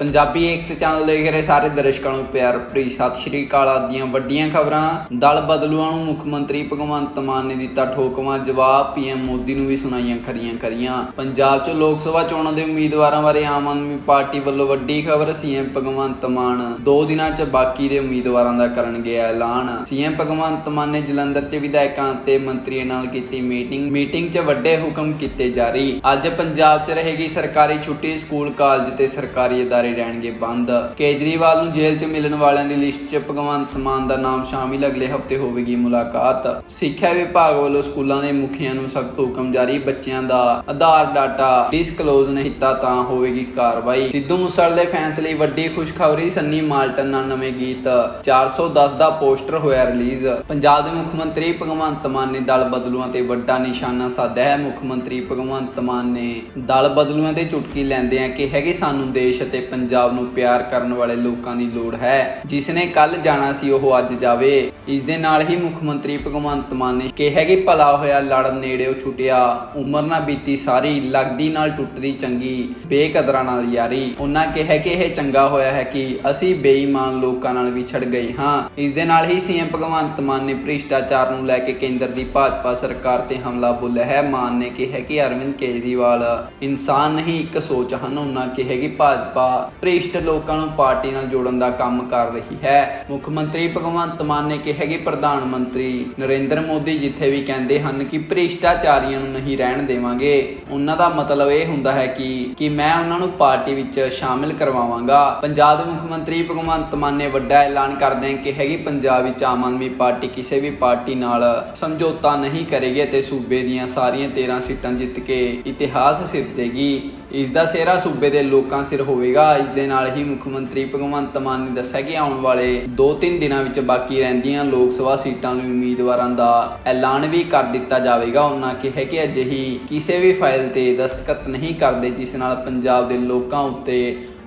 ਪੰਜਾਬੀ ਏਕਤਾ channel ਦੇਖ ਰਹੇ ਸਾਰੇ ਦਰਸ਼ਕਾਂ ਨੂੰ ਪਿਆਰ ਭਰੀ ਸਤਿ ਸ਼੍ਰੀ ਅਕਾਲ ਆਪ ਦੀਆਂ ਵੱਡੀਆਂ ਖਬਰਾਂ। ਦਲ ਬਦਲੂਆਂ ਨੂੰ ਮੁੱਖ ਮੰਤਰੀ ਭਗਵੰਤ ਮਾਨ ਨੇ ਦਿੱਤਾ ਠੋਕਵਾਂ, ਜਵਾਬ, ਪੀਐਮ ਮੋਦੀ ਨੂੰ ਵੀ ਸੁਣਾਈਆਂ ਖਰੀਆਂ ਖਰੀਆਂ। ਪੰਜਾਬ 'ਚ ਲੋਕ ਸਭਾ ਚੋਣਾਂ ਦੇ ਉਮੀਦਵਾਰਾਂ ਬਾਰੇ ਆਮ ਆਦਮੀ ਪਾਰਟੀ ਵੱਲੋਂ ਵੱਡੀ ਖਬਰ, ਸੀਐਮ ਭਗਵੰਤ ਮਾਨ ਦੋ ਦਿਨਾਂ 'ਚ ਬਾਕੀ ਦੇ ਉਮੀਦਵਾਰਾਂ ਦਾ ਕਰਨਗੇ ਐਲਾਨ। ਸੀਐਮ ਭਗਵੰਤ ਮਾਨ ਨੇ ਜਲੰਧਰ 'ਚ ਵਿਧਾਇਕਾਂ ਤੇ ਮੰਤਰੀਆਂ ਨਾਲ ਕੀਤੀ ਮੀਟਿੰਗ ਮੀਟਿੰਗ 'ਚ ਵੱਡੇ ਹੁਕਮ ਕੀਤੇ ਜਾਰੀ। ਅੱਜ ਪੰਜਾਬ 'ਚ ਰਹੇਗੀ ਸਰਕਾਰੀ ਛੁੱਟੀ, ਸਕੂਲ, ਕਾਲਜ ਤੇ ਸਰਕਾਰੀ ਅਦਾਰੇ ਰਹਿਣਗੇ ਬੰਦ। ਕੇਜਰੀਵਾਲ ਨੂੰ ਜੇਲ੍ਹ 'ਚ ਮਿਲਣ ਵਾਲਿਆਂ ਦੀ ਲਿਸਟ 'ਚ ਭਗਵੰਤ ਮਾਨ ਦਾ ਨਾਮ ਸ਼ਾਮਿਲ, ਅਗਲੇ ਹਫ਼ਤੇ ਹੋਵੇਗੀ ਮੁਲਾਕਾਤ। ਸਿੱਖਿਆ ਵਿਭਾਗ ਵੱਲੋਂ ਸਕੂਲਾਂ ਦੇ ਮੁਖੀਆਂ ਨੂੰ ਸਖਤ ਹੁਕਮ ਜਾਰੀ, ਬੱਚਿਆਂ ਦਾ ਆਧਾਰ ਡਾਟਾ ਡਿਸਕਲੋਜ਼ ਨਹੀਂ ਕੀਤਾ ਤਾਂ ਹੋਵੇਗੀ ਕਾਰਵਾਈ। ਸਿੱਧੂ ਮੂਸੇਵਾਲੇ ਦੇ ਫੈਨਸ ਲਈ ਵੱਡੀ ਖੁਸ਼ਖਬਰੀ, ਸੰਨੀ ਮਾਲਟਨ ਨਾਲ ਨਵੇਂ ਗੀਤ। 410 ਦਾ ਪੋਸਟਰ ਹੋਇਆ ਰਿਲੀਜ਼। ਪੰਜਾਬ ਦੇ ਮੁੱਖ ਮੰਤਰੀ ਭਗਵੰਤ ਮਾਨ ਨੇ ਦਲ ਬਦਲੂਆਂ ਤੇ ਵੱਡਾ ਨਿਸ਼ਾਨਾ ਸਾਧਿਆ ਹੈ। ਮੁੱਖ ਮੰਤਰੀ ਭਗਵੰਤ ਮਾਨ ਨੇ ਦਲ ਬਦਲੂਆਂ ਤੇ ਚੁਟਕੀ ਲੈਂਦੇ ਆ ਕਿ ਹੈਗੇ ਸਾਨੂੰ ਦੇਸ਼ ਅਤੇ ਪੰਜਾਬ ਨੂੰ ਪਿਆਰ ਕਰਨ ਵਾਲੇ ਲੋਕਾਂ ਦੀ ਲੋੜ ਹੈ। ਜਿਸ ਨੇ ਕੱਲ ਜਾਣਾ ਸੀ, ਉਹ ਅੱਜ ਜਾਵੇ। ਇਸ ਦੇ ਨਾਲ ਹੀ ਮੁੱਖ ਮੰਤਰੀ ਭਗਵੰਤ ਮਾਨ ਨੇ ਕਿਹਾ ਕਿ ਭਲਾ ਹੋਇਆ ਲੜ ਨੇੜਿਓ ਛੁੱਟਿਆ। ਉਮਰ ਨਾ ਬੀਤੀ ਸਾਰੀ, ਲੱਗਦੀ ਨਾਲ ਟੁੱਟਦੀ ਚੰਗੀ, ਬੇਕਦਰਾਂ ਨਾਲ ਯਾਰੀ। ਉਹਨਾਂ ਕਿਹਾ ਕਿ ਇਹ ਚੰਗਾ ਹੋਇਆ ਹੈ ਕਿ ਅਸੀਂ ਬੇਈਮਾਨ ਲੋਕਾਂ ਨਾਲ ਵਿਛੜ ਗਏ ਹਾਂ। ਇਸ ਦੇ ਨਾਲ ਹੀ ਸੀਐਮ ਭਗਵੰਤ ਮਾਨ ਨੇ ਭ੍ਰਿਸ਼ਟਾਚਾਰ ਨੂੰ ਲੈ ਕੇ ਕੇਂਦਰ ਦੀ ਭਾਜਪਾ ਸਰਕਾਰ ਤੇ ਹਮਲਾ ਬੋਲਿਆ ਹੈ। ਮਾਨ ਨੇ ਕਿਹਾ ਕਿ ਅਰਵਿੰਦ ਕੇਜਰੀਵਾਲ ਇਨਸਾਨ ਨਹੀਂ, ਇੱਕ ਸੋਚ ਹਨ। ਉਹਨਾਂ ਕਿਹਾ ਕਿ ਭਾਜਪਾ ਭ੍ਰਿਸ਼ਟ ਲੋਕਾਂ ਨੂੰ ਪਾਰਟੀ ਨਾਲ ਜੋੜਨ ਦਾ ਕੰਮ ਕਰ ਰਹੀ ਹੈ। ਮੁੱਖ ਮੰਤਰੀ ਭਗਵੰਤ ਮਾਨ ਨੇ ਕਿਹਾ ਕਿ ਪ੍ਰਧਾਨ ਮੰਤਰੀ ਨਰਿੰਦਰ ਮੋਦੀ ਜਿੱਥੇ ਵੀ ਕਹਿੰਦੇ ਹਨ ਕਿ ਭ੍ਰਿਸ਼ਟਾਚਾਰੀਆਂ ਨੂੰ ਨਹੀਂ ਰਹਿਣ ਦੇਵਾਂਗੇ। ਉਹਨਾਂ ਦਾ ਮਤਲਬ ਇਹ ਹੁੰਦਾ ਹੈ ਕਿ ਕਿ ਮੈਂ ਉਹਨਾਂ ਨੂੰ ਪਾਰਟੀ ਵਿੱਚ ਸ਼ਾਮਿਲ ਕਰਵਾਵਾਂਗਾ। ਪੰਜਾਬ ਦੇ ਮੁੱਖ ਮੰਤਰੀ ਭਗਵੰਤ ਮਾਨ ਨੇ ਵੱਡਾ ਐਲਾਨ ਕਰਦਿਆਂ ਕਿਹਾ ਕਿ ਪੰਜਾਬ ਵਿੱਚ ਆਮ ਆਦਮੀ ਪਾਰਟੀ ਕਿਸੇ ਵੀ ਪਾਰਟੀ ਨਾਲ ਸਮਝੌਤਾ ਨਹੀਂ ਕਰੇਗੀ ਤੇ ਸੂਬੇ ਦੀਆਂ ਸਾਰੀਆਂ 13 ਸੀਟਾਂ ਜਿੱਤ ਕੇ ਇਤਿਹਾਸ ਸਿਰਜੇਗੀ। ਇਸ ਦਾ ਸਿਹਰਾ ਸੂਬੇ ਦੇ ਲੋਕਾਂ ਸਿਰ ਹੋਵੇਗਾ। ਇਸ ਦੇ ਨਾਲ ਹੀ ਮੁੱਖ ਮੰਤਰੀ ਭਗਵੰਤ ਮਾਨ ਨੇ ਦੱਸਿਆ ਕਿ ਆਉਣ ਵਾਲੇ 2-3 ਦਿਨਾਂ ਵਿੱਚ ਬਾਕੀ ਰਹਿੰਦੀਆਂ ਲੋਕ ਸਭਾ ਸੀਟਾਂ ਲਈ ਉਮੀਦਵਾਰਾਂ ਦਾ ਐਲਾਨ ਵੀ ਕਰ ਦਿੱਤਾ ਜਾਵੇਗਾ। ਉਹਨਾਂ ਕਿਹਾ ਕਿ ਅਜਿਹੀ ਕਿਸੇ ਵੀ ਫਾਈਲ ਤੇ ਦਸਤਖਤ ਨਹੀਂ ਕਰਦੇ ਜਿਸ ਨਾਲ ਪੰਜਾਬ ਦੇ ਲੋਕਾਂ ਉੱਤੇ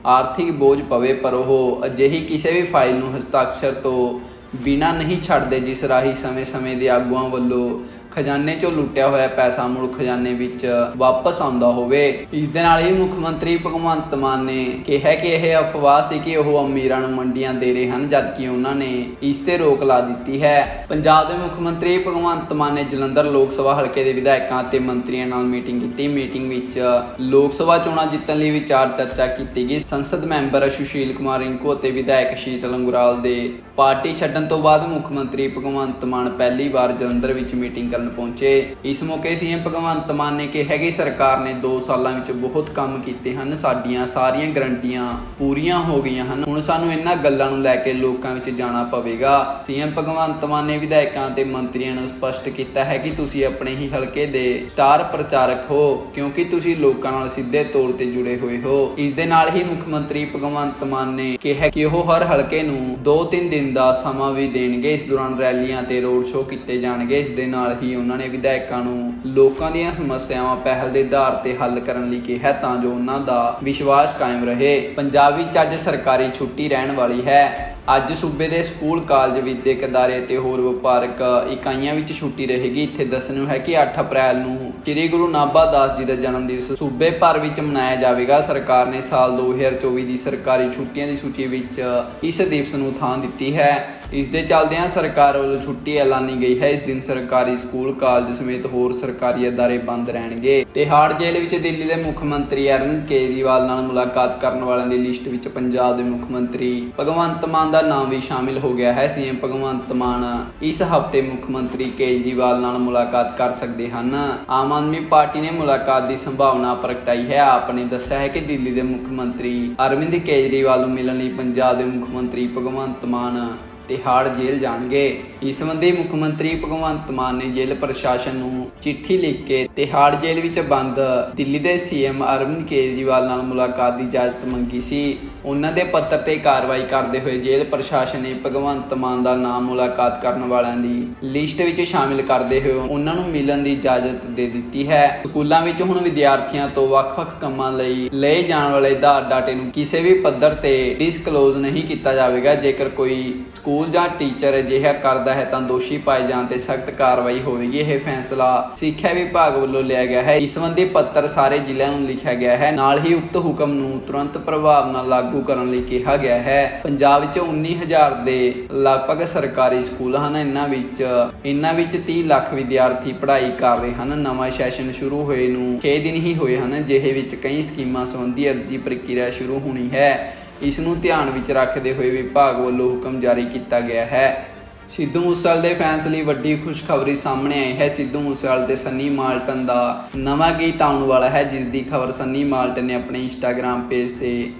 ਆਰਥਿਕ ਬੋਝ ਪਵੇ, ਪਰ ਉਹ ਅਜਿਹੀ ਕਿਸੇ ਵੀ ਫਾਈਲ ਨੂੰ ਹਸਤਾਖਰ ਤੋਂ ਬਿਨਾ ਨਹੀਂ ਛੱਡਦੇ, ਜਿਸ ਰਾਹੀਂ ਸਮੇਂ-ਸਮੇਂ ਦੇ ਆਗੂਆਂ ਵੱਲੋਂ ਖਜ਼ਾਨੇ ਚੋਂ ਲੁੱਟਿਆ ਹੋਇਆ ਪੈਸਾ ਮੁੜ ਖਜ਼ਾਨੇ ਵਿੱਚ ਵਾਪਸ ਆਉਂਦਾ ਹੋਵੇ। ਇਸ ਦੇ ਨਾਲ ਹੀ ਮੁੱਖ ਮੰਤਰੀ ਭਗਵੰਤ ਮਾਨ ਨੇ ਕਿਹਾ ਕਿ ਇਹ ਅਫਵਾਹ ਸੀ ਕਿ ਉਹ ਅਮੀਰਾਂ ਨੂੰ ਮੰਡੀਆਂ ਦੇ ਰਹੇ ਹਨ, ਜਦਕਿ ਉਹਨਾਂ ਨੇ ਇਸ ਤੇ ਰੋਕ ਲਾ ਦਿੱਤੀ ਹੈ। ਪੰਜਾਬ ਦੇ ਮੁੱਖ ਮੰਤਰੀ ਭਗਵੰਤ ਮਾਨ ਨੇ ਜਲੰਧਰ ਲੋਕ ਸਭਾ ਹਲਕੇ ਦੇ ਵਿਧਾਇਕਾਂ ਅਤੇ ਮੰਤਰੀਆਂ ਨਾਲ ਮੀਟਿੰਗ ਕੀਤੀ। ਮੀਟਿੰਗ ਵਿੱਚ ਲੋਕ ਸਭਾ ਚੋਣਾਂ ਜਿੱਤਣ ਲਈ ਵਿਚਾਰ ਚਰਚਾ ਕੀਤੀ ਗਈ। ਸੰਸਦ ਮੈਂਬਰ ਸੁਸ਼ੀਲ ਕੁਮਾਰ ਰਿੰਕੂ ਅਤੇ ਵਿਧਾਇਕ ਸ਼ੀਤਲ ਅੰਗੁਰਾਲ ਦੇ ਪਾਰਟੀ ਛੱਡਣ ਤੋਂ ਬਾਅਦ ਮੁੱਖ ਮੰਤਰੀ ਭਗਵੰਤ ਮਾਨ ਪਹਿਲੀ ਵਾਰ ਜਲੰਧਰ ਵਿੱਚ ਮੀਟਿੰਗ ਕਰਨ ਪਹੁੰਚੇ। ਇਸ ਮੌਕੇ ਸੀਐਮ ਭਗਵੰਤ ਮਾਨ ਨੇ ਕਿਹਾ ਕਿ ਸਰਕਾਰ ਨੇ 2 ਸਾਲਾਂ ਵਿੱਚ ਬਹੁਤ ਕੰਮ ਕੀਤੇ ਹਨ। ਸਾਡੀਆਂ ਸਾਰੀਆਂ ਗਰੰਟੀਆਂ ਪੂਰੀਆਂ ਹੋ ਗਈਆਂ ਹਨ। ਹੁਣ ਸਾਨੂੰ ਇਹਨਾਂ ਗੱਲਾਂ ਨੂੰ ਲੈ ਕੇ ਲੋਕਾਂ ਵਿੱਚ ਜਾਣਾ ਪਵੇਗਾ। ਸੀਐਮ ਭਗਵੰਤ ਮਾਨ ਨੇ ਵਿਧਾਇਕਾਂ ਤੇ ਮੰਤਰੀਆਂ ਨੂੰ ਸਪਸ਼ਟ ਕੀਤਾ ਹੈ ਕਿ ਤੁਸੀਂ ਆਪਣੇ ਹੀ ਹਲਕੇ ਦੇ ਸਟਾਰ ਪ੍ਰਚਾਰਕ ਹੋ, ਕਿਉਂਕਿ ਤੁਸੀਂ ਲੋਕਾਂ ਨਾਲ ਸਿੱਧੇ ਤੌਰ ਤੇ ਜੁੜੇ ਹੋਏ ਹੋ। ਇਸ ਦੇ ਨਾਲ ਹੀ ਮੁੱਖ ਮੰਤਰੀ ਭਗਵੰਤ ਮਾਨ ਨੇ ਕਿਹਾ ਕਿ ਉਹ ਹਰ ਹਲਕੇ ਨੂੰ 2-3 ਦਿਨ ਦਾ ਸਮਾਂ ਵੀ ਦੇਣਗੇ। ਇਸ ਦੌਰਾਨ ਰੈਲੀਆਂ ਤੇ ਰੋਡ ਸ਼ੋਅ ਕੀਤੇ ਜਾਣਗੇ। ਇਸ ਦੇ ਨਾਲ ਹੀ ਉਹਨਾਂ ਨੇ ਵਿਧਾਇਕਾਂ ਨੂੰ ਲੋਕਾਂ ਦੀਆਂ ਸਮੱਸਿਆਵਾਂ ਪਹਿਲ ਦੇ ਆਧਾਰ ਤੇ ਹੱਲ ਕਰਨ ਲਈ ਕਿਹਾ ਤਾਂ ਜੋ ਉਹਨਾਂ ਦਾ ਵਿਸ਼ਵਾਸ ਕਾਇਮ ਰਹੇ। ਪੰਜਾਬ ਵਿੱਚ ਅੱਜ ਸਰਕਾਰੀ ਛੁੱਟੀ ਰਹਿਣ ਵਾਲੀ ਹੈ। ਅੱਜ ਸੂਬੇ ਦੇ ਸਕੂਲ, ਕਾਲਜ, ਵਿਦਿਅਕ ਅਦਾਰੇ ਤੇ ਹੋਰ ਵਪਾਰਕ ਇਕਾਈਆਂ ਵਿੱਚ ਛੁੱਟੀ ਰਹੇਗੀ। ਇੱਥੇ ਦੱਸਣ ਹੈ ਕਿ 8 ਅਪ੍ਰੈਲ ਨੂੰ ਸ੍ਰੀ ਗੁਰੂ ਨਾਭਾ ਦਾਸ ਜੀ ਦਾ ਜਨਮ ਦਿਵਸ ਸੂਬੇ ਭਰ ਵਿੱਚ ਮਨਾਇਆ ਜਾਵੇਗਾ। ਸਰਕਾਰ ਨੇ ਸਾਲ 2024 ਦੀ ਸਰਕਾਰੀ ਛੁੱਟੀਆਂ ਦੀ ਸੂਚੀ ਵਿੱਚ ਇਸ ਦਿਵਸ ਨੂੰ ਥਾਂ ਦਿੱਤੀ ਹੈ। ਇਸ ਦੇ ਚੱਲਦਿਆਂ ਸਰਕਾਰ ਵੱਲੋਂ ਛੁੱਟੀ ਐਲਾਨੀ ਗਈ ਹੈ। ਇਸ ਦਿਨ ਸਰਕਾਰੀ ਸਕੂਲ, ਕਾਲਜ ਸਮੇਤ ਹੋਰ ਸਰਕਾਰੀ ਅਦਾਰੇ ਬੰਦ ਰਹਿਣਗੇ। ਤਿਹਾੜ ਜੇਲ੍ਹ ਵਿੱਚ ਦਿੱਲੀ ਦੇ ਮੁੱਖ ਮੰਤਰੀ ਅਰਵਿੰਦ ਕੇਜਰੀਵਾਲ ਨਾਲ ਮੁਲਾਕਾਤ ਕਰਨ ਵਾਲਿਆਂ ਦੀ ਲਿਸਟ ਵਿੱਚ ਪੰਜਾਬ ਦੇ ਮੁੱਖ ਮੰਤਰੀ ਭਗਵੰਤ ਮਾਨ ਦਾ ਨਾਮ ਵੀ ਸ਼ਾਮਿਲ ਹੋ ਗਿਆ ਹੈ। ਸੀਐਮ ਭਗਵੰਤ ਮਾਨ ਇਸ ਹਫ਼ਤੇ ਮੁੱਖ ਮੰਤਰੀ ਕੇਜਰੀਵਾਲ ਨਾਲ ਮੁਲਾਕਾਤ ਕਰ ਸਕਦੇ ਹਨ। ਆਮ ਆਦਮੀ ਪਾਰਟੀ ਨੇ ਮੁਲਾਕਾਤ ਦੀ ਸੰਭਾਵਨਾ ਪ੍ਰਗਟਾਈ ਹੈ। ਆਪ ਨੇ ਦੱਸਿਆ ਹੈ ਕਿ ਦਿੱਲੀ ਦੇ ਮੁੱਖ ਮੰਤਰੀ ਅਰਵਿੰਦ ਕੇਜਰੀਵਾਲ ਨੂੰ ਮਿਲਣ ਲਈ ਪੰਜਾਬ ਦੇ ਮੁੱਖ ਮੰਤਰੀ ਭਗਵੰਤ ਮਾਨ ਤਿਹਾੜ ਜੇਲ੍ਹ ਜਾਣਗੇ। ਇਸ ਸੰਬੰਧੀ ਮੁੱਖ ਮੰਤਰੀ ਭਗਵੰਤ ਮਾਨ ਨੇ ਜੇਲ੍ਹ ਪ੍ਰਸ਼ਾਸਨ ਨੂੰ ਚਿੱਠੀ ਲਿਖ ਕੇ ਤਿਹਾੜ ਜੇਲ੍ਹ ਵਿੱਚ ਬੰਦ ਦਿੱਲੀ ਦੇ ਸੀਐਮ ਅਰਵਿੰਦ ਕੇਜਰੀਵਾਲ ਨਾਲ ਮੁਲਾਕਾਤ ਦੀ ਇਜਾਜ਼ਤ ਮੰਗੀ ਸੀ। ਉਹਨਾਂ ਦੇ ਪੱਤਰ ਤੇ ਕਾਰਵਾਈ ਕਰਦੇ ਹੋਏ ਜੇਲ੍ਹ ਪ੍ਰਸ਼ਾਸਨ ਨੇ ਭਗਵੰਤ ਮਾਨ ਦਾ ਨਾਮ ਮੁਲਾਕਾਤ ਕਰਨ ਵਾਲਿਆਂ ਦੀ ਲਿਸਟ ਵਿੱਚ ਸ਼ਾਮਿਲ ਕਰਦੇ ਹੋਏ ਉਹਨਾਂ ਨੂੰ ਮਿਲਣ ਦੀ ਇਜਾਜ਼ਤ ਦੇ ਦਿੱਤੀ ਹੈ। ਸਕੂਲਾਂ ਵਿੱਚ ਹੁਣ ਵਿਦਿਆਰਥੀਆਂ ਤੋਂ ਵੱਖ-ਵੱਖ ਕੰਮਾਂ ਲਈ ਲਏ ਜਾਣ ਵਾਲੇ ਆਧਾਰ ਡਾਟੇ ਨੂੰ ਕਿਸੇ ਵੀ ਪੱਧਰ ਤੇ ਡਿਸਕਲੋਜ਼ ਨਹੀਂ ਕੀਤਾ ਜਾਵੇਗਾ। ਜੇਕਰ ਕੋਈ ਸਕੂਲ ਜਾਂ ਟੀਚਰ ਅਜਿਹਾ ਕਰਦਾ ਹੈ ਤਾਂ ਦੋਸ਼ੀ ਪਾਏ ਜਾਣ ਤੇ ਸਖਤ ਕਾਰਵਾਈ ਹੋਵੇਗੀ। ਇਹ ਫੈਸਲਾ ਸਿੱਖਿਆ ਵਿਭਾਗ ਵੱਲੋਂ ਲਿਆ ਗਿਆ ਹੈ। ਇਸ ਸੰਬੰਧੀ ਪੱਤਰ ਸਾਰੇ ਜ਼ਿਲ੍ਹਿਆਂ ਨੂੰ ਲਿਖਿਆ ਗਿਆ ਹੈ। ਨਾਲ ਹੀ ਉਕਤ ਹੁਕਮ ਨੂੰ ਤੁਰੰਤ ਪ੍ਰਭਾਵ ਨਾਲ ਲਾਗੂ ਕਰਨ ਲਈ ਕਿਹਾ ਗਿਆ ਹੈ। ਪੰਜਾਬ ਵਿੱਚ 19000 ਦੇ ਲਗਭਗ ਸਰਕਾਰੀ ਸਕੂਲ ਹਨ। ਇਹਨਾਂ ਵਿੱਚ ਇਹਨਾਂ ਵਿੱਚ 30 ਲੱਖ ਵਿਦਿਆਰਥੀ ਪੜ੍ਹਾਈ ਕਰ ਰਹੇ ਹਨ। ਨਵਾਂ ਸੈਸ਼ਨ ਸ਼ੁਰੂ ਹੋਏ ਨੂੰ 6 ਦਿਨ ਹੀ ਹੋਏ ਹਨ, ਜਿਹੇ ਵਿੱਚ ਕਈ ਸਕੀਮਾਂ ਸੰਬੰਧੀ ਅਰਜ਼ੀ ਪ੍ਰਕਿਰਿਆ ਸ਼ੁਰੂ ਹੋਣੀ ਹੈ। ਇਸ ਨੂੰ ਧਿਆਨ ਵਿੱਚ ਰੱਖਦੇ ਹੋਏ ਵਿਭਾਗ ਵੱਲੋਂ ਹੁਕਮ ਜਾਰੀ ਕੀਤਾ ਗਿਆ ਹੈ। ਸਿੱਧੂ ਮੂਸੇਵਾਲ ਦੇ ਫੈਨਸ ਲਈ ਵੱਡੀ ਖੁਸ਼ਖਬਰੀ ਸਾਹਮਣੇ ਆਈ ਹੈ। ਸਿੱਧੂ ਮੂਸੇਵਾਲੇ ਤੇ ਸੰਨੀ ਮਾਲਟਨ ਦਾ ਨਵਾਂ ਗੀਤ ਆਉਣ ਵਾਲਾ ਹੈ, ਜਿਸ ਦੀ ਖਬਰ ਸੰਨੀ ਮਾਲਟਨ ਨੇ ਆਪਣੇ ਇੰਸਟਾਗ੍ਰam ਪੇਜ ਤੇ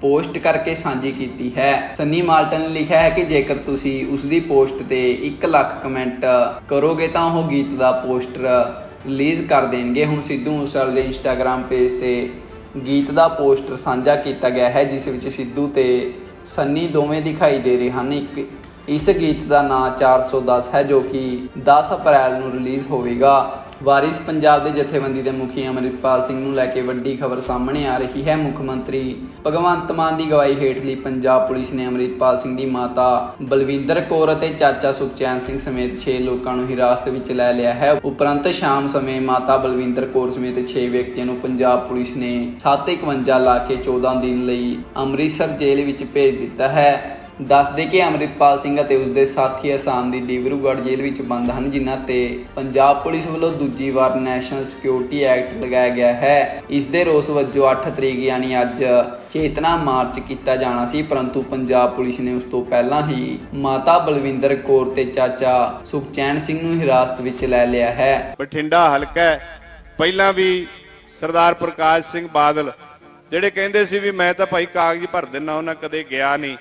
ਪੋਸਟ ਕਰਕੇ ਸਾਂਝੀ ਕੀਤੀ ਹੈ। ਸੰਨੀ ਮਾਲਟਨ ਨੇ ਲਿਖਿਆ ਹੈ ਕਿ ਜੇਕਰ ਤੁਸੀਂ ਉਸ ਦੀ ਪੋਸਟ ਤੇ 1 ਲੱਖ ਕਮੈਂਟ ਕਰੋਗੇ ਤਾਂ ਉਹ ਗੀਤ ਦਾ ਪੋਸਟਰ ਰਿਲੀਜ਼ ਕਰ ਦੇਣਗੇ। ਹੁਣ ਸਿੱਧੂ ਮੂਸੇਵਾਲੇ ਦੇ ਇੰਸਟਾਗ੍ਰam ਪੇਜ ਤੇ ਗੀਤ ਦਾ ਪੋਸਟਰ ਸਾਂਝਾ ਕੀਤਾ ਗਿਆ ਹੈ, ਜਿਸ ਵਿੱਚ ਸਿੱਧੂ ਤੇ ਸੰਨੀ ਦੋਵੇਂ ਦਿਖਾਈ ਦੇ ਰਹੇ ਹਨ। ਇੱਕ ਇਸ ਗੀਤ ਦਾ ਨਾਮ 410 ਹੈ, ਜੋ ਕਿ 10 ਅਪ੍ਰੈਲ ਨੂੰ ਰਿਲੀਜ਼ ਹੋਵੇਗਾ। ਵਾਰਿਸ ਪੰਜਾਬ ਦੇ ਜਥੇਬੰਦੀ ਦੇ ਮੁਖੀ ਅਮਰਿਤਪਾਲ ਸਿੰਘ ਨੂੰ ਲੈ ਕੇ ਵੱਡੀ ਖਬਰ ਸਾਹਮਣੇ ਆ ਰਹੀ ਹੈ। ਮੁੱਖ ਮੰਤਰੀ ਭਗਵੰਤ ਮਾਨ ਦੀ ਗਵਾਹੀ ਹੇਠਲੀ ਪੰਜਾਬ ਪੁਲਿਸ ਨੇ ਅਮਰਿਤਪਾਲ ਸਿੰਘ ਦੀ ਮਾਤਾ ਬਲਵਿੰਦਰ ਕੌਰ ਅਤੇ ਚਾਚਾ ਸੁਖਚੈਨ ਸਿੰਘ ਸਮੇਤ 6 ਲੋਕਾਂ ਨੂੰ ਹਿਰਾਸਤ ਵਿੱਚ ਲੈ ਲਿਆ ਹੈ। ਉਪਰੰਤ ਸ਼ਾਮ ਸਮੇਂ ਮਾਤਾ ਬਲਵਿੰਦਰ ਕੌਰ ਸਮੇਤ 6 ਵਿਅਕਤੀਆਂ ਨੂੰ ਪੰਜਾਬ ਪੁਲਿਸ ਨੇ 751 ਲਾ ਕੇ 14 ਦਿਨ ਲਈ ਅੰਮ੍ਰਿਤਸਰ ਜੇਲ੍ਹ ਵਿੱਚ ਭੇਜ ਦਿੱਤਾ ਹੈ। ਦੱਸਦੇ ਕਿ ਅਮਰਿਤਪਾਲ ਸਿੰਘ ਅਤੇ ਉਸਦੇ ਸਾਥੀ ਅਸਾਮ ਦੀ ਡਿਬਰੂਗੜ੍ਹ ਜੇਲ੍ਹ ਵਿੱਚ ਬੰਦ ਹਨ, ਜਿਨ੍ਹਾਂ ਤੇ ਪੰਜਾਬ ਪੁਲਿਸ ਵੱਲੋਂ ਦੂਜੀ ਵਾਰ ਨੈਸ਼ਨਲ ਸਿਕਿਉਰਿਟੀ ਐਕਟ ਲਗਾਇਆ ਗਿਆ ਹੈ। ਇਸ ਦੇ ਰੋਸ ਵਜੋਂ 8 ਤਰੀਕ ਯਾਨੀ ਅੱਜ ਚੇਤਨਾ ਮਾਰਚ ਕੀਤਾ ਜਾਣਾ ਸੀ, ਪਰੰਤੂ ਪੰਜਾਬ ਪੁਲਿਸ ਨੇ ਉਸ ਤੋਂ ਪਹਿਲਾਂ ਹੀ ਮਾਤਾ ਬਲਵਿੰਦਰ ਕੌਰ ਤੇ ਚਾਚਾ ਸੁਖਚੈਨ ਸਿੰਘ ਨੂੰ ਹਿਰਾਸਤ ਵਿੱਚ ਲੈ ਲਿਆ ਹੈ। ਬਠਿੰਡਾ ਹਲਕਾ ਪਹਿਲਾਂ ਵੀ ਸਰਦਾਰ ਪ੍ਰਕਾਸ਼ ਸਿੰਘ ਬਾਦਲ, ਜਿਹੜੇ ਕਹਿੰਦੇ ਸੀ ਵੀ ਮੈਂ ਤਾਂ ਭਾਈ ਕਾਗਜ਼ ਭਰ ਦਿੰਨਾ, ਉਹਨਾਂ ਕਦੇ ਗਿਆ ਨਹੀਂ।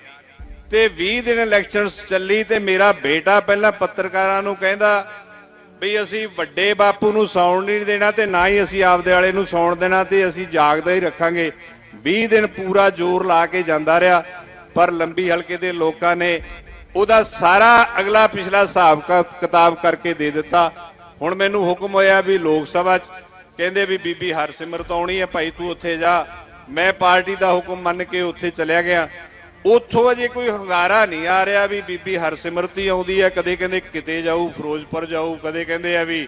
ਤੇ 20 ਦਿਨ ਇਲੈਕਸ਼ਨ ਚੱਲੀ ਤੇ ਮੇਰਾ ਬੇਟਾ ਪਹਿਲਾਂ ਪੱਤਰਕਾਰਾਂ ਨੂੰ ਕਹਿੰਦਾ ਵੀ ਅਸੀਂ ਵੱਡੇ ਬਾਪੂ ਨੂੰ ਸੌਣ ਨਹੀਂ ਦੇਣਾ ਤੇ ਨਾ ਹੀ ਅਸੀਂ ਆਪਦੇ ਵਾਲੇ ਨੂੰ ਸੌਣ ਦੇਣਾ ਤੇ ਅਸੀਂ ਜਾਗਦਾ ਹੀ ਰੱਖਾਂਗੇ। 20 ਦਿਨ ਪੂਰਾ ਜ਼ੋਰ ਲਾ ਕੇ ਜਾਂਦਾ ਰਿਹਾ, ਪਰ ਲੰਬੀ ਹਲਕੇ ਦੇ ਲੋਕਾਂ ਨੇ ਉਹਦਾ ਸਾਰਾ ਅਗਲਾ ਪਿਛਲਾ ਹਿਸਾਬ ਕਿਤਾਬ ਕਰਕੇ ਦੇ ਦਿੱਤਾ। ਹੁਣ ਮੈਨੂੰ ਹੁਕਮ ਹੋਇਆ ਵੀ ਲੋਕ ਸਭਾ 'ਚ ਕਹਿੰਦੇ ਵੀ ਬੀਬੀ ਹਰਸਿਮਰਤ ਆਉਣੀ ਹੈ, ਭਾਈ ਤੂੰ ਉੱਥੇ ਜਾ। ਮੈਂ ਪਾਰਟੀ ਦਾ ਹੁਕਮ ਮੰਨ ਕੇ ਉੱਥੇ ਚਲਿਆ ਗਿਆ। ਉੱਥੋਂ ਅਜੇ ਕੋਈ ਹੰਗਾਰਾ ਨਹੀਂ ਆ ਰਿਹਾ ਵੀ ਬੀਬੀ ਹਰਸਿਮਰਤੀ ਆਉਂਦੀ ਹੈ, ਕਦੇ ਕਹਿੰਦੇ ਕਿਤੇ ਜਾਊ, ਫਿਰੋਜ਼ਪੁਰ ਜਾਊ, ਕਦੇ ਕਹਿੰਦੇ ਆ ਵੀ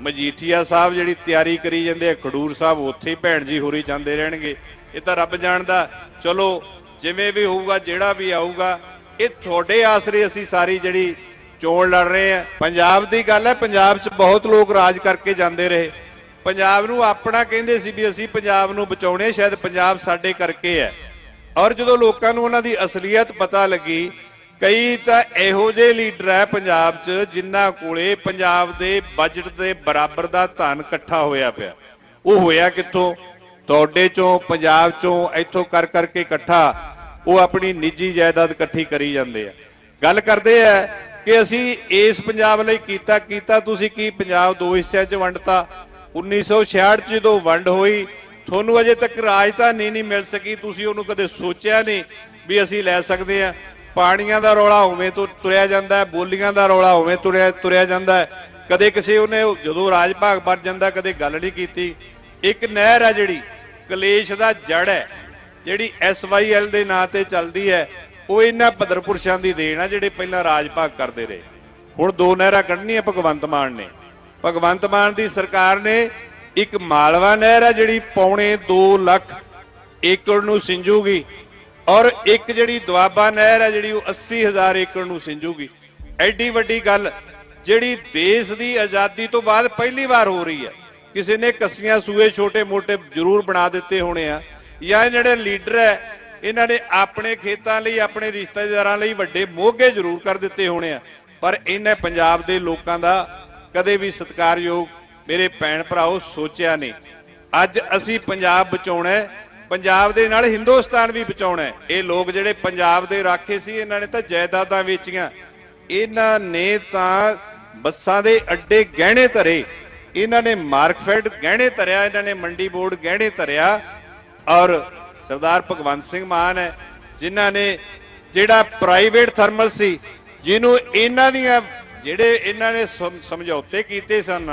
ਮਜੀਠੀਆ ਸਾਹਿਬ ਜਿਹੜੀ ਤਿਆਰੀ ਕਰੀ ਜਾਂਦੇ ਆ, ਖਡੂਰ ਸਾਹਿਬ ਉੱਥੇ ਹੀ ਭੈਣ ਜੀ ਹੋਰੀ ਜਾਂਦੇ ਰਹਿਣਗੇ। ਇਹ ਤਾਂ ਰੱਬ ਜਾਣਦਾ, ਚਲੋ ਜਿਵੇਂ ਵੀ ਹੋਊਗਾ, ਜਿਹੜਾ ਵੀ ਆਊਗਾ, ਇਹ ਤੁਹਾਡੇ ਆਸਰੇ ਅਸੀਂ ਸਾਰੀ ਜਿਹੜੀ ਚੋਣ ਲੜ ਰਹੇ ਆ। ਪੰਜਾਬ ਦੀ ਗੱਲ ਹੈ, ਪੰਜਾਬ 'ਚ ਬਹੁਤ ਲੋਕ ਰਾਜ ਕਰਕੇ ਜਾਂਦੇ ਰਹੇ। ਪੰਜਾਬ ਨੂੰ ਆਪਣਾ ਕਹਿੰਦੇ ਸੀ ਵੀ ਅਸੀਂ ਪੰਜਾਬ ਨੂੰ ਬਚਾਉਣੇ, ਸ਼ਾਇਦ ਪੰਜਾਬ ਸਾਡੇ ਕਰਕੇ ਹੈ। ਔਰ ਜਦੋਂ ਲੋਕਾਂ ਨੂੰ ਉਹਨਾਂ ਦੀ ਅਸਲੀਅਤ ਪਤਾ ਲੱਗੀ, ਕਈ ਤਾਂ ਇਹੋ ਜਿਹੇ ਲੀਡਰ ਹੈ ਪੰਜਾਬ 'ਚ ਜਿਨ੍ਹਾਂ ਕੋਲੇ ਪੰਜਾਬ ਦੇ ਬਜਟ ਦੇ ਬਰਾਬਰ ਦਾ ਧਨ ਇਕੱਠਾ ਹੋਇਆ ਪਿਆ। ਉਹ ਹੋਇਆ ਕਿੱਥੋਂ? ਤੁਹਾਡੇ ਚੋਂ, ਪੰਜਾਬ ਚੋਂ, ਇੱਥੋਂ ਕਰ ਕਰਕੇ ਇਕੱਠਾ। ਉਹ ਆਪਣੀ ਨਿੱਜੀ ਜਾਇਦਾਦ ਇਕੱਠੀ ਕਰੀ ਜਾਂਦੇ ਆ। ਗੱਲ ਕਰਦੇ ਆ ਕਿ ਅਸੀਂ ਇਸ ਪੰਜਾਬ ਲਈ ਕੀਤਾ ਕੀਤਾ ਤੁਸੀਂ ਕੀ ਪੰਜਾਬ ਦੋ ਹਿੱਸਿਆਂ 'ਚ ਵੰਡਤਾ? 1966 'ਚ ਜਦੋਂ ਵੰਡ ਹੋਈ ਤੁਹਾਨੂੰ ਅਜੇ ਤੱਕ ਰਾਜਧਾਨੀ ਨਹੀਂ ਮਿਲ ਸਕੀ, ਤੁਸੀਂ ਉਹਨੂੰ ਕਦੇ ਸੋਚਿਆ ਨਹੀਂ ਵੀ ਅਸੀਂ ਲੈ ਸਕਦੇ ਆ ਪਾਣੀਆਂ ਦਾ ਰੌਲਾ ਉਵੇਂ ਤੋਂ, ਤੁਰਿਆ ਜਾਂਦਾ ਹੈ, ਬੋਲੀਆਂ ਦਾ ਰੌਲਾ ਉਵੇਂ ਤੁਰਿਆ ਤੁਰਿਆ ਜਾਂਦਾ ਹੈ। ਕਦੇ ਕਿਸੇ ਉਹਨੇ ਜਦੋਂ ਰਾਜ ਭਾਗ ਬਣ ਜਾਂਦਾ, ਕਦੇ ਗੱਲ ਨਹੀਂ ਕੀਤੀ। ਇੱਕ ਨਹਿਰ ਹੈ ਜਿਹੜੀ, ਕਲੇਸ਼ ਦਾ ਜੜ ਹੈ, ਜਿਹੜੀ ਐਸਵਾਈਐਲ ਦੇ ਨਾਂ ਤੇ ਚੱਲਦੀ ਹੈ। ਉਹ ਇਹਨਾਂ ਭਦਰ ਪੁਰਸ਼ਾਂ ਦੀ ਦੇਣ ਆ, ਜਿਹੜੇ ਪਹਿਲਾਂ ਰਾਜ ਭਾਗ ਕਰਦੇ ਰਹੇ। ਹੁਣ ਦੋ ਨਹਿਰਾਂ ਕੱਢਣੀਆਂ ਭਗਵੰਤ ਮਾਨ ਨੇ। ਭਗਵੰਤ ਮਾਨ ਦੀ ਸਰਕਾਰ ਨੇ ਇੱਕ ਮਾਲਵਾ ਨਹਿਰ ਹੈ ਜਿਹੜੀ ਪੌਣੇ 2 ਲੱਖ ਏਕੜ ਨੂੰ ਸਿੰਜੂਗੀ ਔਰ ਇੱਕ ਜਿਹੜੀ ਦੁਆਬਾ ਨਹਿਰ ਹੈ ਜਿਹੜੀ ਉਹ 80000 ਏਕੜ ਨੂੰ ਸਿੰਜੂਗੀ। ਐਡੀ ਵੱਡੀ ਗੱਲ, ਜਿਹੜੀ ਦੇਸ਼ ਦੀ ਆਜ਼ਾਦੀ ਤੋਂ ਬਾਅਦ ਪਹਿਲੀ ਵਾਰ ਹੋ ਰਹੀ ਹੈ। ਕਿਸੇ ਨੇ ਕੱਸੀਆਂ ਸੂਏ ਛੋਟੇ-ਮੋਟੇ ਜ਼ਰੂਰ ਬਣਾ ਦਿੱਤੇ ਹੋਣੇ ਆ। ਜਾਂ ਇਹ ਜਿਹੜੇ ਲੀਡਰ ਹੈ, ਇਹਨਾਂ ਨੇ ਆਪਣੇ ਖੇਤਾਂ ਲਈ, ਆਪਣੇ ਰਿਸ਼ਤੇਦਾਰਾਂ ਲਈ ਵੱਡੇ ਮੋਗੇ ਜ਼ਰੂਰ ਕਰ ਦਿੱਤੇ ਹੋਣੇ ਆ। ਪਰ ਇਹਨੇ ਪੰਜਾਬ ਦੇ ਲੋਕਾਂ ਦਾ ਕਦੇ ਵੀ ਸਤਿਕਾਰਯੋਗ ਮੇਰੇ ਭੈਣ ਭਰਾਓ, ਸੋਚਿਆ ਨਹੀਂ। ਅੱਜ ਅਸੀਂ ਪੰਜਾਬ ਬਚਾਉਣਾ ਪੰਜਾਬ ਦੇ ਨਾਲ ਹਿੰਦੁਸਤਾਨ ਵੀ ਬਚਾਉਣਾ ਇਹ ਲੋਕ ਜਿਹੜੇ ਪੰਜਾਬ ਦੇ ਰਾਖੇ ਸੀ, ਇਹਨਾਂ ਨੇ ਤਾਂ ਜਾਇਦਾਦਾਂ ਵੇਚੀਆਂ। ਇਹਨਾਂ ਨੇ ਤਾਂ ਬੱਸਾਂ ਦੇ ਅੱਡੇ ਗਹਿਣੇ ਧਰੇ। ਇਹਨਾਂ ਨੇ ਮਾਰਕਫੈਡ ਗਹਿਣੇ ਧਰਿਆ, ਇਹਨਾਂ ਨੇ ਮੰਡੀ ਬੋਰਡ ਗਹਿਣੇ ਧਰਿਆ। ਔਰ ਸਰਦਾਰ ਭਗਵੰਤ ਸਿੰਘ ਮਾਨ ਹੈ, ਜਿਨ੍ਹਾਂ ਨੇ ਜਿਹੜਾ ਪ੍ਰਾਈਵੇਟ ਥਰਮਲ ਸੀ, ਜਿਹਨੂੰ ਇਹਨਾਂ ਦੀਆਂ, ਜਿਹੜੇ ਇਹਨਾਂ ਨੇ ਸਮਝੌਤੇ ਕੀਤੇ ਸਨ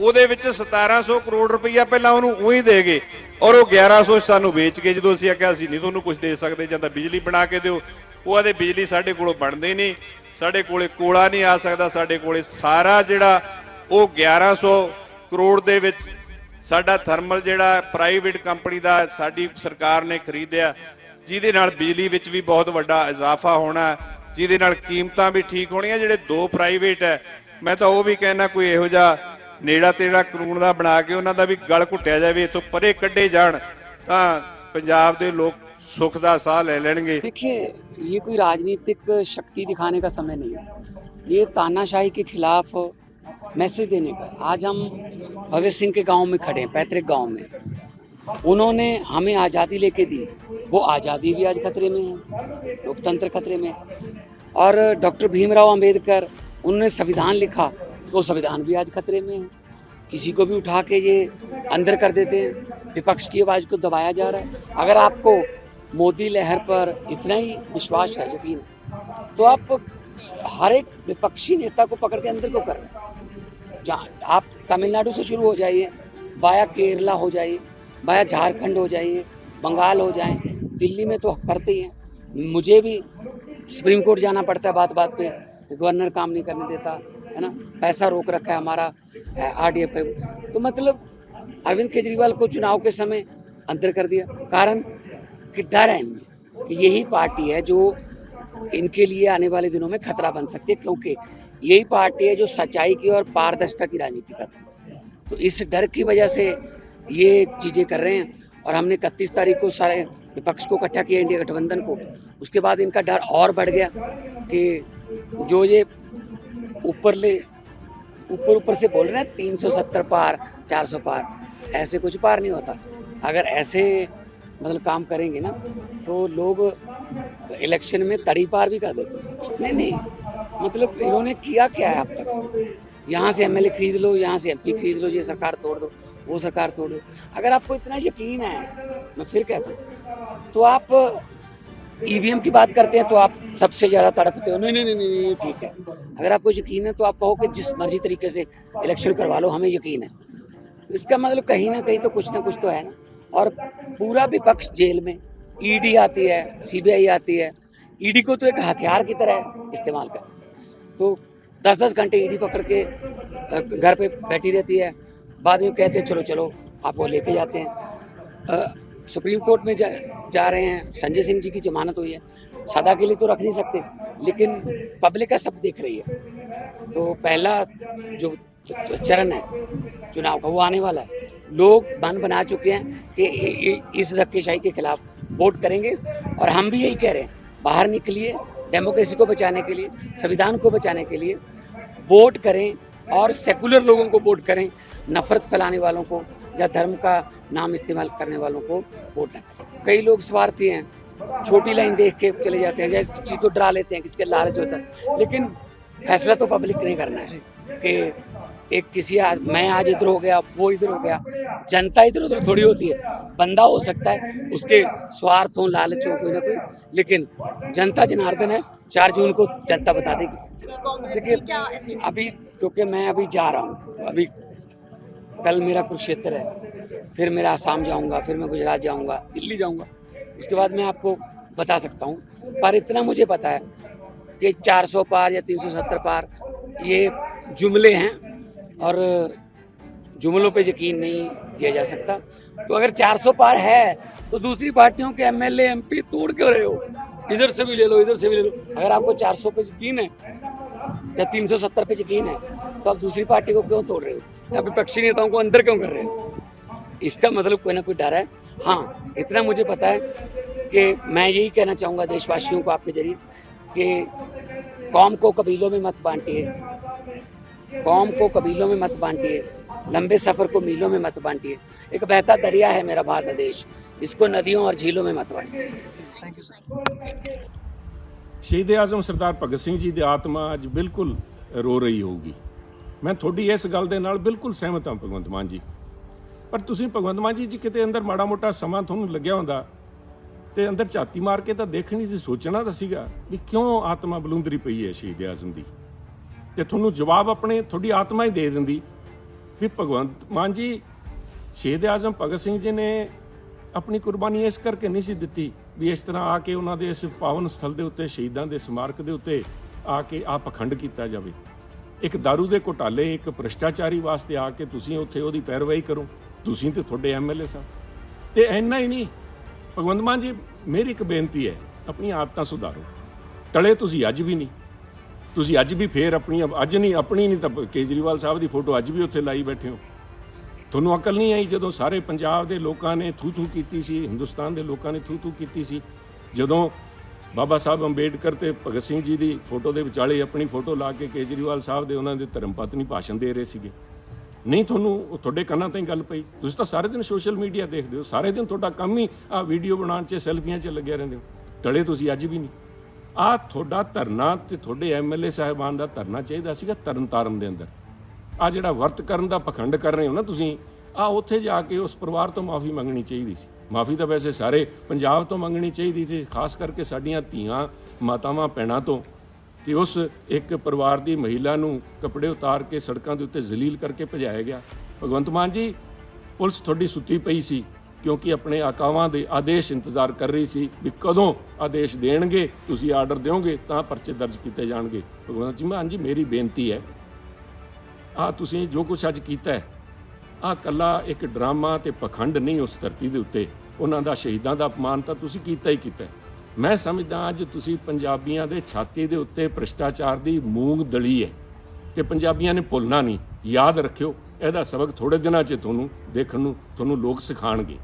ਉਹਦੇ ਵਿੱਚ 1700 ਕਰੋੜ ਰੁਪਈਆ ਪਹਿਲਾਂ ਉਹਨੂੰ ਉਹੀ ਦੇ ਗਏ ਔਰ ਉਹ 1100 ਸਾਨੂੰ ਵੇਚ ਕੇ ਜਦੋਂ ਅਸੀਂ ਆਖਿਆ ਅਸੀਂ ਨਹੀਂ ਤੁਹਾਨੂੰ ਕੁਝ ਦੇ ਸਕਦੇ, ਜਾਂ ਤਾਂ ਬਿਜਲੀ ਬਣਾ ਕੇ ਦਿਓ। ਉਹ ਆਦੇ ਬਿਜਲੀ ਸਾਡੇ ਕੋਲੋਂ ਬਣਦੀ ਨਹੀਂ, ਸਾਡੇ ਕੋਲੇ ਕੋਲਾ ਨਹੀਂ ਆ ਸਕਦਾ, ਸਾਡੇ ਕੋਲੇ ਸਾਰਾ ਜਿਹੜਾ ਉਹ 1100 ਕਰੋੜ ਦੇ ਵਿੱਚ ਸਾਡਾ ਥਰਮਲ ਜਿਹੜਾ ਪ੍ਰਾਈਵੇਟ ਕੰਪਨੀ ਦਾ ਸਾਡੀ ਸਰਕਾਰ ਨੇ ਖਰੀਦਿਆ, ਜਿਹਦੇ ਨਾਲ ਬਿਜਲੀ ਵਿੱਚ ਵੀ ਬਹੁਤ ਵੱਡਾ ਇਜ਼ਾਫਾ ਹੋਣਾ, ਜਿਹਦੇ ਨਾਲ ਕੀਮਤਾਂ ਵੀ ਠੀਕ ਹੋਣੀਆਂ, ਜਿਹੜੇ ਦੋ ਪ੍ਰਾਈਵੇਟ ਹੈ, ਮੈਂ ਤਾਂ ਉਹ ਵੀ ਕਹਿਣਾ ਕੋਈ ਇਹੋ ਜਿਹਾ ਨੇੜਾ ਤੇੜਾ ਕਾਨੂੰਨ ਦਾ ਬਣਾ ਕੇ ਉਹਨਾਂ ਦਾ ਵੀ ਗਲ ਘੁੱਟਿਆ ਜਾਵੇ ਇਥੋਂ ਪਰੇ ਕੱਢੇ ਜਾਣ ਤਾਂ ਪੰਜਾਬ ਦੇ ਲੋਕ ਸੁੱਖ ਦਾ ਸਾਹ ਲੈ ਲੈਣਗੇ देखिए ये कोई राजनीतिक शक्ति दिखाने का समय नहीं है ये तानाशाही के खिलाफ मैसेज देने का आज हम भगत सिंह के गांव में खड़े हैं पैतृक गांव में उन्होंने हमें आज़ादी लेके दी वो आज़ादी भी आज खतरे में है लोकतंत्र खतरे में है और डॉक्टर भीमराव अंबेडकर उन्होंने संविधान लिखा वो संविधान भी आज खतरे में है। किसी को भी उठा के ये अंदर कर देते हैं। विपक्ष की आवाज़ को दबाया जा रहा है। अगर आपको मोदी लहर पर इतना ही विश्वास है, यकीन तो आप हर एक विपक्षी नेता को पकड़ के अंदर को कर रहे जहाँ आप तमिलनाडु से शुरू हो जाइए, बाया केरला हो जाइए, बाया झारखंड हो जाइए, बंगाल हो जाए, दिल्ली में तो करते ही हैं। मुझे भी सुप्रीम कोर्ट जाना पड़ता है बात बात पे, गवर्नर काम नहीं करने देता। है ना? पैसा रोक रखा है हमारा आर डी एफ़ तो मतलब अरविंद केजरीवाल को चुनाव के समय अंतर कर दिया। कारण कि डर है इनमें यही पार्टी है जो इनके लिए आने वाले दिनों में खतरा बन सकती है, क्योंकि यही पार्टी है जो सच्चाई की और पारदर्शिता की राजनीति करती है। तो इस डर की वजह से ये चीज़ें कर रहे हैं और हमने इकतीस तारीख को सारे विपक्ष को इकट्ठा किया इंडिया गठबंधन को। उसके बाद इनका डर और बढ़ गया कि जो ये ऊपर ले ऊपर ऊपर से बोल रहे हैं, तीन सौ सत्तर पार, चार सौ पार। ऐसे कुछ पार नहीं होता। अगर ऐसे मतलब काम करेंगे ना तो लोग इलेक्शन में तड़ी पार भी कर देते हैं। नहीं नहीं मतलब इन्होंने किया क्या है अब तक? यहाँ से एमएलए खरीद लो, यहाँ से एमपी खरीद लो, ये सरकार तोड़ दो, वो सरकार तोड़ दो। अगर आपको इतना यकीन है, मैं फिर कहता हूँ तो आप ईवीएम की बात करते हैं तो आप सबसे ज़्यादा तड़पते हो। नहीं नहीं नहीं नहीं ठीक है। अगर आपको यकीन है तो आप कहो कि जिस मर्ज़ी तरीके से इलेक्शन करवा लो, हमें यकीन है। तो इसका मतलब कहीं ना कहीं तो कुछ ना कुछ तो है ना। और पूरा विपक्ष जेल में ईडी आती है सीबीआई आती है ईडी को तो एक हथियार की तरह इस्तेमाल कर तो दस दस घंटे ईडी पकड़ के घर पे बैठी रहती है। बाद में कहते हैं, चलो चलो आपको लेके जाते हैं। सुप्रीम कोर्ट में जा, जा रहे हैं। संजय सिंह जी की जमानत हुई है सदा के लिए तो रख नहीं सकते लेकिन पब्लिक का सब देख रही है। तो पहला जो चरण है चुनाव का वो आने वाला है। लोग मन बना चुके हैं कि इस धक्केशाही के खिलाफ वोट करेंगे और हम भी यही कह रहे हैं बाहर निकलिए डेमोक्रेसी को बचाने के लिए संविधान को बचाने के लिए वोट करें और सेकुलर लोगों को वोट करें नफरत फैलाने वालों को या धर्म का नाम इस्तेमाल करने वालों को वोट न करें कई लोग स्वार्थी हैं, छोटी लाइन देख के चले जाते हैं, जैसे किसी को डरा लेते हैं किसी के लालच होता है। लेकिन फैसला तो पब्लिक ने करना है कि एक किसी आज मैं आज इधर हो गया, वो इधर हो गया। जनता इधर उधर थोड़ी होती है। बंदा हो सकता है, उसके स्वार्थ हो, लालच हो, कोई ना कोई। लेकिन जनता जनार्दन है, चार जून को जनता बता देगी। देखिए, अभी क्योंकि मैं अभी जा रहा हूँ, अभी कल मेरा कुरुक्षेत्र है। फिर मेरा आसाम जाऊँगा, फिर मैं गुजरात जाऊँगा, दिल्ली जाऊँगा। उसके बाद मैं आपको बता सकता हूँ, पर इतना मुझे पता है कि 400 पार या 370 पार ये जुमले हैं और जुमलों पे यकीन नहीं किया जा सकता। तो अगर 400 पार है तो दूसरी पार्टियों के एमएलए एमपी तोड़ क्यों रहे हो? इधर से भी ले लो, इधर से भी ले लो। अगर आपको 400 पे यकीन है या 370 पे यकीन है तो आप दूसरी पार्टी को क्यों तोड़ रहे हो? या विपक्षी नेताओं को अंदर क्यों कर रहे हो? इसका मतलब कोई ना कोई डर है हाँ इतना मुझे पता है कि मैं यही कहना चाहूँगा देशवासियों को आपके जरिए कि कौम को कबीलों में मत बांटिए कौम को कबीलों में मत बांटिए लंबे सफ़र को मीलों में मत बांटिए एक बहता दरिया है मेरा भारत देश इसको नदियों और झीलों में मत बांटिए ਸ਼ਹੀਦ ਆਜ਼ਮ ਸਰਦਾਰ ਭਗਤ ਸਿੰਘ ਜੀ ਦੀ ਆਤਮਾ ਅੱਜ ਬਿਲਕੁਲ ਰੋ ਰਹੀ ਹੋਊਗੀ ਮੈਂ ਤੁਹਾਡੀ ਇਸ ਗੱਲ ਦੇ ਨਾਲ ਬਿਲਕੁਲ ਸਹਿਮਤ ਹਾਂ ਭਗਵੰਤ ਮਾਨ ਜੀ ਪਰ ਤੁਸੀਂ ਭਗਵੰਤ ਮਾਨ ਜੀ ਜੀ ਕਿਤੇ ਅੰਦਰ ਮਾੜਾ ਮੋਟਾ ਸਮਾਂ ਤੁਹਾਨੂੰ ਲੱਗਿਆ ਹੁੰਦਾ ਤੇ ਅੰਦਰ ਝਾਤੀ ਮਾਰ ਕੇ ਤਾਂ ਦੇਖਣੀ ਸੀ, ਸੋਚਣਾ ਤਾਂ ਸੀਗਾ ਵੀ ਕਿਉਂ ਆਤਮਾ ਬਲੂੰਦਰੀ ਪਈ ਹੈ ਸ਼ਹੀਦ ਆਜ਼ਮ ਦੀ। ਤੇ ਤੁਹਾਨੂੰ ਜਵਾਬ ਆਪਣੇ, ਤੁਹਾਡੀ ਆਤਮਾ ਹੀ ਦੇ ਦਿੰਦੀ। ਵੀ ਭਗਵੰਤ ਮਾਨ ਜੀ, ਸ਼ਹੀਦ ਆਜ਼ਮ ਭਗਤ ਸਿੰਘ ਜੀ ਨੇ ਆਪਣੀ ਕੁਰਬਾਨੀ ਇਸ ਕਰਕੇ ਨਹੀਂ ਸੀ ਦਿੱਤੀ ਵੀ ਇਸ ਤਰ੍ਹਾਂ ਆ ਕੇ ਉਹਨਾਂ ਦੇ ਇਸ ਪਾਵਨ ਸਥਲ ਦੇ ਉੱਤੇ, ਸ਼ਹੀਦਾਂ ਦੇ ਸਮਾਰਕ ਦੇ ਉੱਤੇ ਆ ਕੇ ਆ ਪਖੰਡ ਕੀਤਾ ਜਾਵੇ। ਇੱਕ दारू ਦੇ ਘੁਟਾਲੇ, ਇੱਕ ਭ੍ਰਿਸ਼ਟਾਚਾਰੀ ਵਾਸਤੇ ਆ ਕੇ ਤੁਸੀਂ ਉੱਥੇ ਉਹਦੀ ਪੈਰਵਾਈ ਕਰੋ। ਤੁਸੀਂ ਤੇ ਤੁਹਾਡੇ ਐਮਐਲਏ ਸਾਹਿਬ ਤੇ ਇੰਨਾ ਹੀ ਨਹੀਂ। ਭਗਵੰਤ ਮਾਨ ਜੀ, ਮੇਰੀ ਇੱਕ ਬੇਨਤੀ ਹੈ, ਆਪਣੀ ਆਦਤਾਂ ਸੁਧਾਰੋ। ਟਲੇ ਤੁਸੀਂ ਅੱਜ ਵੀ ਨਹੀਂ। ਤੁਸੀਂ ਅੱਜ ਵੀ ਫੇਰ ਆਪਣੀ ਅੱਜ ਨਹੀਂ, ਆਪਣੀ ਨਹੀਂ ਤਾਂ ਕੇਜਰੀਵਾਲ ਸਾਹਿਬ ਦੀ ਫੋਟੋ ਅੱਜ ਵੀ ਉੱਥੇ ਲਾਈ ਬੈਠੇ ਹੋ। ਤੁਹਾਨੂੰ ਅਕਲ ਨਹੀਂ ਆਈ ਜਦੋਂ ਸਾਰੇ ਪੰਜਾਬ ਦੇ ਲੋਕਾਂ ਨੇ ਥੂ ਥੂ ਕੀਤੀ ਸੀ, ਹਿੰਦੁਸਤਾਨ ਦੇ ਲੋਕਾਂ ਨੇ ਥੂ ਥੂ ਕੀਤੀ ਸੀ। ਜਦੋਂ ਬਾਬਾ ਸਾਹਿਬ ਅੰਬੇਡਕਰ ਤੇ ਭਗਤ ਸਿੰਘ ਜੀ ਦੀ ਫੋਟੋ ਦੇ ਵਿਚਾਲੇ ਆਪਣੀ ਫੋਟੋ ਲਾ ਕੇ ਕੇਜਰੀਵਾਲ ਸਾਹਿਬ ਦੇ ਉਹਨਾਂ ਦੇ ਧਰਮ ਪਤਨੀ ਭਾਸ਼ਣ ਦੇ ਰਹੇ ਸੀਗੇ। ਨਹੀਂ, ਤੁਹਾਨੂੰ ਉਹ ਤੁਹਾਡੇ ਕੰਨਾਂ ਤੇ ਹੀ ਗੱਲ ਪਈ। ਤੁਸੀਂ ਤਾਂ ਸਾਰੇ ਦਿਨ ਸੋਸ਼ਲ ਮੀਡੀਆ ਦੇਖਦੇ ਹੋ। ਸਾਰੇ ਦਿਨ ਤੁਹਾਡਾ ਕੰਮ ਹੀ ਆ ਵੀਡੀਓ ਬਣਾਉਣ 'ਚ, ਸੈਲਫੀਆਂ 'ਚ ਲੱਗਿਆ ਰਹਿੰਦੇ ਹੋ। ਟਲੇ ਤੁਸੀਂ ਅੱਜ ਵੀ ਨਹੀਂ। ਆ ਤੁਹਾਡਾ ਧਰਨਾ ਤੇ ਤੁਹਾਡੇ ਐਮਐਲਏ ਸਾਹਿਬਾਨ ਦਾ ਧਰਨਾ ਚਾਹੀਦਾ ਸੀਗਾ ਤਰਨਤਾਰਨ ਦੇ ਅੰਦਰ। ਆ ਜਿਹੜਾ ਵਰਤ ਕਰਨ ਦਾ ਪਖੰਡ ਕਰ ਰਹੇ ਹੋ ਨਾ ਤੁਸੀਂ ਆ ਉੱਥੇ ਜਾ ਕੇ ਉਸ ਪਰਿਵਾਰ ਤੋਂ ਮਾਫੀ ਮੰਗਣੀ ਚਾਹੀਦੀ ਸੀ। ਮਾਫੀ ਤਾਂ ਵੈਸੇ ਸਾਰੇ ਪੰਜਾਬ ਤੋਂ ਮੰਗਣੀ ਚਾਹੀਦੀ ਸੀ, ਖਾਸ ਕਰਕੇ ਸਾਡੀਆਂ ਧੀਆਂ, ਮਾਤਾਵਾਂ, ਭੈਣਾਂ ਤੋਂ। ਤੇ ਉਸ ਇੱਕ ਪਰਿਵਾਰ ਦੀ ਮਹਿਲਾ ਨੂੰ ਕੱਪੜੇ ਉਤਾਰ ਕੇ ਸੜਕਾਂ ਦੇ ਉੱਤੇ ਜ਼ਲੀਲ ਕਰਕੇ ਭਜਾਇਆ ਗਿਆ। ਭਗਵੰਤ ਮਾਨ ਜੀ, ਪੁਲਿਸ ਤੁਹਾਡੀ ਸੁੱਤੀ ਪਈ ਸੀ ਕਿਉਂਕਿ ਆਪਣੇ ਆਕਾਵਾਂ ਦੇ ਆਦੇਸ਼ ਇੰਤਜ਼ਾਰ ਕਰ ਰਹੀ ਸੀ ਵੀ ਕਦੋਂ ਆਦੇਸ਼ ਦੇਣਗੇ, ਤੁਸੀਂ ਆਰਡਰ ਦਿਓਗੇ ਤਾਂ ਪਰਚੇ ਦਰਜ ਕੀਤੇ ਜਾਣਗੇ। ਭਗਵੰਤ ਜੀ ਮਾਨ ਜੀ, ਮੇਰੀ ਬੇਨਤੀ ਹੈ ਆ ਤੁਸੀਂ ਜੋ ਕੁਝ ਅੱਜ ਕੀਤਾ ਹੈ ਆ ਕੱਲਾ ਇੱਕ ਡਰਾਮਾ ਤੇ ਪਖੰਡ ਨਹੀਂ ਉਸ ਧਰਤੀ ਦੇ ਉੱਤੇ। ਉਹਨਾਂ ਦਾ ਸ਼ਹੀਦਾਂ ਦਾ ਅਪਮਾਨ ਤਾਂ ਤੁਸੀਂ ਕੀਤਾ ਹੀ ਕੀਤਾ ਹੈ। ਮੈਂ ਸਮਝਦਾ ਅੱਜ ਤੁਸੀਂ ਪੰਜਾਬੀਆਂ ਦੇ ਛਾਤੀ ਦੇ ਉੱਤੇ ਭ੍ਰਿਸ਼ਟਾਚਾਰ ਦੀ ਮੂੰਗ ਦਲੀ ਹੈ ਤੇ ਪੰਜਾਬੀਆਂ ਨੇ ਭੁੱਲਣਾ ਨਹੀਂ। ਯਾਦ ਰੱਖਿਓ, ਇਹਦਾ ਸਬਕ ਥੋੜੇ ਦਿਨਾਂ 'ਚ ਤੁਹਾਨੂੰ ਦੇਖਣ ਨੂੰ, ਤੁਹਾਨੂੰ ਲੋਕ ਸਿਖਾਣਗੇ।